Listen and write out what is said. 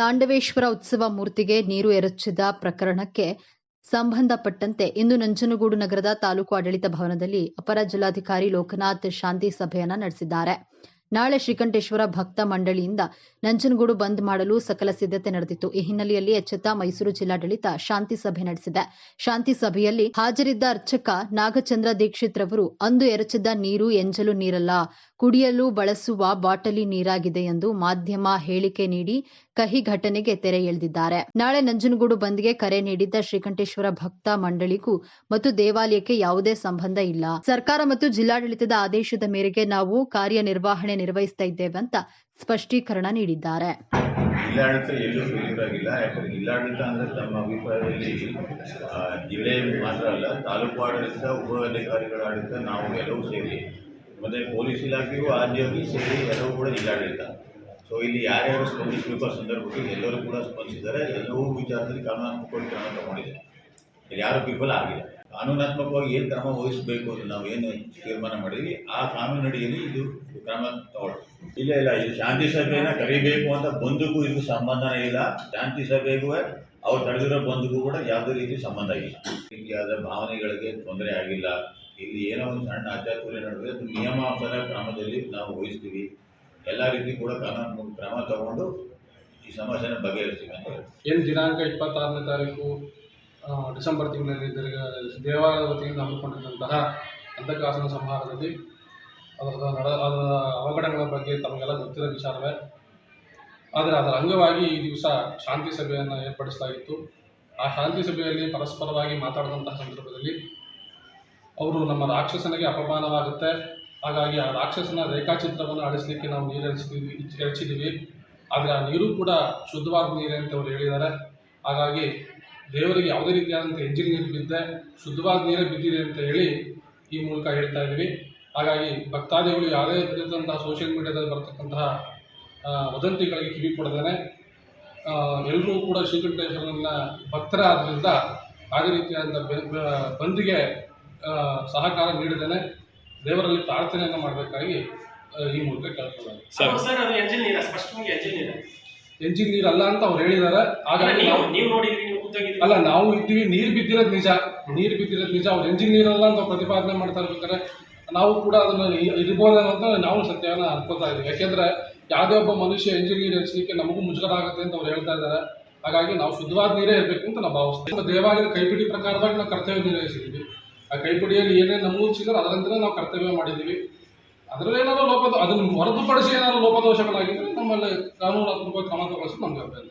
ತಾಂಡವೇಶ್ವರ ಉತ್ಸವ ಮೂರ್ತಿಗೆ ನೀರು ಎರಚಿದ ಪ್ರಕರಣಕ್ಕೆ ಸಂಬಂಧಪಟ್ಟಂತೆ ಇಂದು ನಂಜನಗೂಡು ನಗರದ ತಾಲೂಕು ಆಡಳಿತ ಭವನದಲ್ಲಿ ಅಪರ ಜಿಲ್ಲಾಧಿಕಾರಿ ಲೋಕನಾಥ್ ಶಾಂತಿ ಸಭೆಯನ್ನ ನಡೆಸಿದ್ದಾರೆ. ನಾಳೆ ಶ್ರೀಕಂಠೇಶ್ವರ ಭಕ್ತ ಮಂಡಳಿಯಿಂದ ನಂಜನಗೂಡು ಬಂದ್ ಮಾಡಲು ಸಕಲ ಸಿದ್ಧತೆ ನಡೆದಿತ್ತು. ಈ ಹಿನ್ನೆಲೆಯಲ್ಲಿ ಎಚ್ಚೆತ್ತ ಮೈಸೂರು ಜಿಲ್ಲಾಡಳಿತ ಶಾಂತಿ ಸಭೆ ನಡೆಸಿದೆ. ಶಾಂತಿ ಸಭೆಯಲ್ಲಿ ಹಾಜರಿದ್ದ ಅರ್ಚಕ ನಾಗಚಂದ್ರ ದೀಕ್ಷಿತ್ ರವರು, ಅಂದು ಎರಚಿದ್ದ ನೀರು ಎಂಜಲು ನೀರಲ್ಲ, ಕುಡಿಯಲು ಬಳಸುವ ಬಾಟಲಿ ನೀರಾಗಿದೆ ಎಂದು ಮಾಧ್ಯಮ ಹೇಳಿಕೆ ನೀಡಿ ಕಹಿ ಘಟನೆಗೆ ತೆರೆ ಎಳೆದಿದ್ದಾರೆ. ನಾಳೆ ನಂಜನಗೂಡು ಬಂದ್ಗೆ ಕರೆ ನೀಡಿದ್ದ ಶ್ರೀಕಂಠೇಶ್ವರ ಭಕ್ತ ಮಂಡಳಿಗೂ ಮತ್ತು ದೇವಾಲಯಕ್ಕೆ ಯಾವುದೇ ಸಂಬಂಧ ಇಲ್ಲ. ಸರ್ಕಾರ ಮತ್ತು ಜಿಲ್ಲಾಡಳಿತದ ಆದೇಶದ ಮೇರೆಗೆ ನಾವು ಕಾರ್ಯನಿರ್ವಹಣೆ ನಿರ್ವಹಿಸ್ತಾ ಇದ್ದೇವೆ ಅಂತ ಸ್ಪಷ್ಟೀಕರಣ ನೀಡಿದ್ದಾರೆ. ಜಿಲ್ಲಾಡಳಿತ ಎಲ್ಲೂ ಫೇಲ್ಯೂರ್ ಆಗಿಲ್ಲ ಯಾಕಂದರೆ ಜಿಲ್ಲಾಡಳಿತ ಅಂದರೆ ತಮ್ಮ ಅಭಿಪ್ರಾಯದಲ್ಲಿ ಜಿಲ್ಲೆ ಮಾತ್ರ ಅಲ್ಲ ತಾಲೂಕು ಆಡಳಿತ ಉಪ ಅಧಿಕಾರಿಗಳ ಆಡಳಿತ ನಾವು ಎಲ್ಲವೂ ಸೇರಿ. ಮತ್ತು ಪೊಲೀಸ್ ಇಲಾಖೆಯು ಆದ್ಯವಾಗಿ ಸೇರಿ ಎಲ್ಲವೂ ಕೂಡ ಜಿಲ್ಲಾಡಳಿತ. ಸೊ ಇಲ್ಲಿ ಯಾರ್ಯಾರು ಸ್ಪಂದಿಸಬೇಕು ಆ ಸಂದರ್ಭದಲ್ಲಿ ಎಲ್ಲರೂ ಕೂಡ ಸ್ಪಂದಿಸಿದ್ದಾರೆ. ಎಲ್ಲವೂ ವಿಚಾರದಲ್ಲಿ ಕಾನೂನಾತ್ಮಕವಾಗಿ ಕ್ರಮ ತಗೊಂಡಿದೆ ಯಾರು ವಿಫಲ ಆಗಿಲ್ಲ. ಕಾನೂನಾತ್ಮಕವಾಗಿ ಏನು ಕ್ರಮ ವಹಿಸಬೇಕು ಅಂತ ನಾವು ಏನು ತೀರ್ಮಾನ ಮಾಡಿದ್ವಿ ಆ ಕಾನೂನಡಿಯಲ್ಲಿ ಇದು ಕ್ರಮ ತಗೊಳ್ಳಿ. ಇಲ್ಲ ಇಲ್ಲ ಇದು ಶಾಂತಿ ಸಭೆಯನ್ನ ಕರಿಬೇಕು ಅಂತ ಬಂದಕ್ಕೂ ಇದು ಸಂಬಂಧನೇ ಇಲ್ಲ. ಶಾಂತಿ ಸಭೆಗೂ ಅವ್ರು ತಡೆದಿರೋ ಬಂದಕ್ಕೂ ಕೂಡ ಯಾವುದೇ ರೀತಿ ಸಂಬಂಧ ಇಲ್ಲ. ರೀತಿಯಾದ ಭಾವನೆಗಳಿಗೆ ತೊಂದರೆ ಆಗಿಲ್ಲ. ಇಲ್ಲಿ ಏನೋ ಒಂದು ಸಣ್ಣ ಅಚಾತುರ್ಯ ನಡೆದ್ರೆ ಅದು ನಿಯಮಾನುಸಾರ ಕ್ರಮದಲ್ಲಿ ನಾವು ವಹಿಸ್ತೀವಿ. ಎಲ್ಲ ರೀತಿ ಕೂಡ ಕಾನೂನು ಕ್ರಮ ತಗೊಂಡು ಈ ಸಮಸ್ಯೆನ ಬಗೆಹರಿಸ್ತೀವಿ ಅಂತ ಏನು ದಿನಾಂಕ ಇಪ್ಪತ್ತಾರನೇ ತಾರೀಕು? ಡಿಸೆಂಬರ್ ತಿಂಗಳಲ್ಲಿ ದರ್ಗ- ದೇವಾಲಯದ ವತಿಯಿಂದ ಹಮ್ಮಿಕೊಂಡಿದ್ದಂತಹ ಅಂಧಕಾಸನ ಸಂಹಾರದಲ್ಲಿ ಅದರ ನಡ, ಅದರ ಅವಘಡಗಳ ಬಗ್ಗೆ ತಮಗೆಲ್ಲ ಗೊತ್ತಿರೋ ವಿಚಾರವೇ. ಆದರೆ ಅದರ ಅಂಗವಾಗಿ ಈ ದಿವಸ ಶಾಂತಿ ಸಭೆಯನ್ನು ಏರ್ಪಡಿಸಲಾಗಿತ್ತು ಆ ಶಾಂತಿ ಸಭೆಯಲ್ಲಿ ಪರಸ್ಪರವಾಗಿ ಮಾತಾಡಿದಂತಹ ಸಂದರ್ಭದಲ್ಲಿ ಅವರು ನಮ್ಮ ರಾಕ್ಷಸನಿಗೆ ಅಪಮಾನವಾಗುತ್ತೆ. ಹಾಗಾಗಿ ಆ ರಾಕ್ಷಸನ ರೇಖಾಚಿತ್ರವನ್ನು ಅಳಿಸ್ಲಿಕ್ಕೆ ನಾವು ನೀರು ಎರಿಸಿದ್ದೀವಿ ಎರಚಿದ್ದೀವಿ ಆದರೆ ಆ ನೀರು ಕೂಡ ಶುದ್ಧವಾದ ನೀರೇ ಅಂತ ಅವರು ಹೇಳಿದ್ದಾರೆ. ಹಾಗಾಗಿ ದೇವರಿಗೆ ಯಾವುದೇ ರೀತಿಯಾದಂಥ ಹೆಂಜಿನ ನೀರು ಬಿದ್ದೆ ಶುದ್ಧವಾದ ನೀರೇ ಬಿದ್ದಿದೆ ಅಂತ ಹೇಳಿ ಈ ಮೂಲಕ ಹೇಳ್ತಾ ಇದ್ದೀವಿ. ಹಾಗಾಗಿ ಭಕ್ತಾದಿಗಳು ಯಾವುದೇ ರೀತಿಯಾದಂತಹ ಸೋಷಿಯಲ್ ಮೀಡಿಯಾದಲ್ಲಿ ಬರ್ತಕ್ಕಂತಹ ವದಂತಿಗಳಿಗೆ ಕಿವಿ ಕೊಡದೇನೆ. ಎಲ್ಲರೂ ಕೂಡ ಶ್ರೀಕಂಠೇಶ್ವರನ ಭಕ್ತರಾದ್ರಿಂದ ಯಾವುದೇ ರೀತಿಯಾದಂಥ ಬಂದಿಗೆ ಸಹಕಾರ ನೀಡಿದ್ದೇನೆ. ದೇವರಲ್ಲಿ ಪ್ರಾರ್ಥನೆಯನ್ನು ಮಾಡಬೇಕಾಗಿ ಈ ಮೂಲಕ ಕೇಳ್ತಾರೆ ಸರ್ ಸರ್ ಅದು ಎಂಜಿನ್ ನೀರ ಅಲ್ಲ ಅಂತ ಅವ್ರು ಹೇಳಿದ್ದಾರೆ. ಹಾಗಾಗಿ ನೀವು ಕೂತಾಗಿದ್ರಿ ಅಲ್ಲ, ನಾವು ಇದ್ದೀವಿ, ನೀರು ಬಿದ್ದಿರೋದು ನಿಜ. ನೀರು ಬಿದ್ದಿರೋದು ನಿಜ. ಅವ್ರು ಎಂಜಿನ್ ಅಲ್ಲ ಅಂತ ಪ್ರತಿಪಾದನೆ ಮಾಡ್ತಾ ಇರ್ಬೇಕಾದ್ರೆ, ನಾವು ಕೂಡ ಅದನ್ನು ಇರ್ಬೋದೇನಂತ ನಾವು ಸತ್ಯವನ್ನು ಅನ್ಕೋತಾ ಇದ್ದೀವಿ. ಯಾಕೆಂದ್ರೆ, ಯಾವುದೇ ಒಬ್ಬ ಮನುಷ್ಯ ಎಂಜಿನ್ ನೀರು ಹಚ್ಚಲಿಕ್ಕೆ ನಮಗೂ ಮುಜುಗರ ಆಗುತ್ತೆ ಅಂತ ಅವ್ರು ಹೇಳ್ತಾ ಇದ್ದಾರೆ. ಹಾಗಾಗಿ ನಾವು ಶುದ್ಧವಾದ ನೀರೇ ಇರಬೇಕು ಅಂತ ನಾವು ಭಾವಿಸ್ತೀವಿ. ದೇವಾಲಯದ ಕೈಪಿಡಿ ಪ್ರಕಾರದಾಗ ನಾವು ಕರ್ತವ್ಯ ನಿರ್ವಹಿಸಿದ್ದೀವಿ. ಆ ಕೈಪಿಡಿಯಲ್ಲಿ ಏನೇನು ನಮಗೂ ಸಿಗೋದು ಅದರಂತೆ ನಾವು ಕರ್ತವ್ಯ ಮಾಡಿದ್ದೀವಿ. ಅದರಲ್ಲಿ ಲೋಪದ ಲೋಪ ಅದನ್ನು ಹೊರತುಪಡಿಸಿ ಏನಾದರೂ ಲೋಪದೋಷಗಳಾಗಿದ್ದರೆ ನಮ್ಮಲ್ಲಿ ಕಾನೂನಾತ್ಮಕ ಕ್ರಮ ತಗೊಳಿಸಿ ನಮ್ಗೆ ಅಭ್ಯಂತರ.